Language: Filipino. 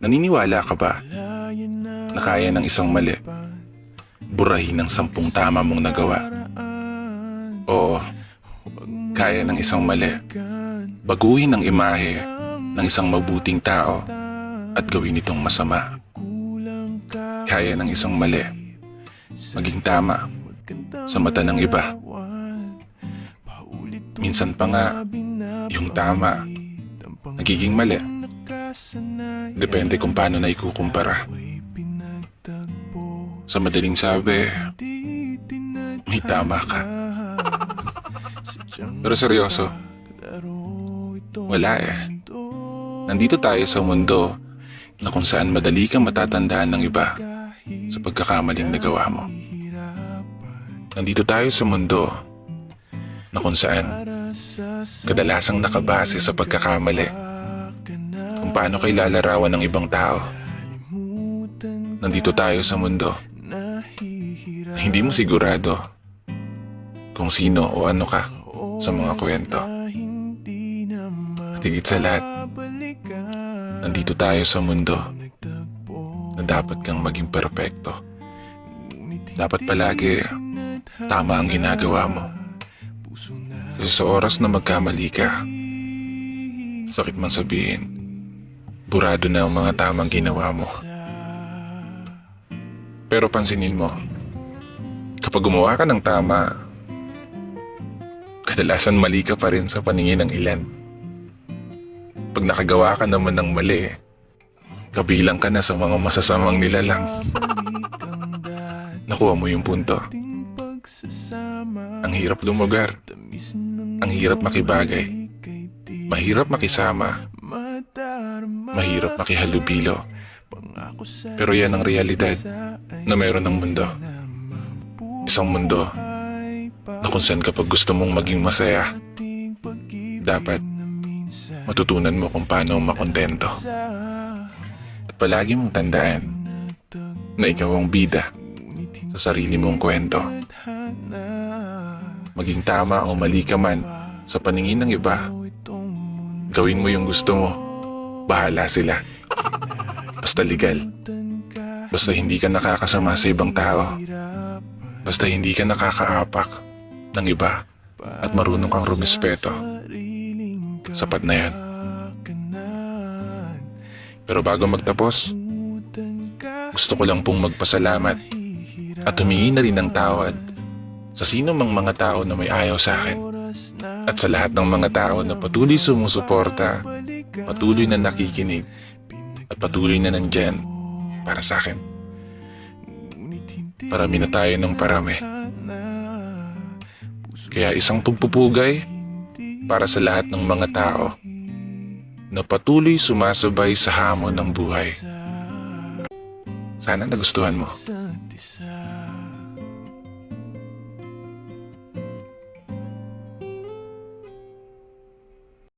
Naniniwala ka ba na kaya ng isang mali burahin ng sampung tama mong nagawa? Oo, kaya ng isang mali baguhin ang imahe ng isang mabuting tao at gawin itong masama. Kaya ng isang mali maging tama sa mata ng iba. Minsan pa nga, yung tama nagiging mali. Depende kung paano na ikukumpara. Sa madaling sabi, may tama ka. Pero seryoso, wala eh. Nandito tayo sa mundo na kung saan madali kang matatandaan ng iba sa pagkakamaling nagawa mo. Nandito tayo sa mundo na kung saan kadalasang nakabase sa pagkakamali kung paano kay lalarawan ng ibang tao. Nandito tayo sa mundo na hindi mo sigurado kung sino o ano ka sa mga kwento. At higit sa lahat, nandito tayo sa mundo na dapat kang maging perpekto. Dapat palagi tama ang ginagawa mo. Kasi sa oras na magkamali ka, sakit man sabihin, burado na ang mga tamang ginawa mo. Pero pansinin mo, kapag gumawa ka ng tama, kadalasan mali ka pa rin sa paningin ng ilan. Pag nakagawa ka naman ng mali, kabilang ka na sa mga masasamang nilalang. Nakuha mo yung punto. Ang hirap lumugar. Ang hirap makibagay. Mahirap makisama. Mahirap makihalubilo. Pero yan ang realidad na meron ng mundo. Isang mundo na kung saan kapag gusto mong maging masaya, dapat matutunan mo kung paano makontento. At palagi mong tandaan na ikaw ang bida sa sarili mong kwento. Maging tama o mali ka man sa paningin ng iba, gawin mo yung gusto mo. Bahala sila. Basta legal. Basta hindi ka nakakasama sa ibang tao. Basta hindi ka nakakaapak ng iba at marunong kang rumispeto. Sapat na yan. Pero bago magtapos, gusto ko lang pong magpasalamat at humingi na rin ng tawad sa sino mang mga tao na may ayaw sa akin at sa lahat ng mga tao na patuloy sumusuporta, patuloy na nakikinig at patuloy na nandyan para sa akin. Parami na tayo ng parami. Kaya isang pagpupugay para sa lahat ng mga tao na patuloy sumasabay sa hamon ng buhay. Sana nagustuhan mo.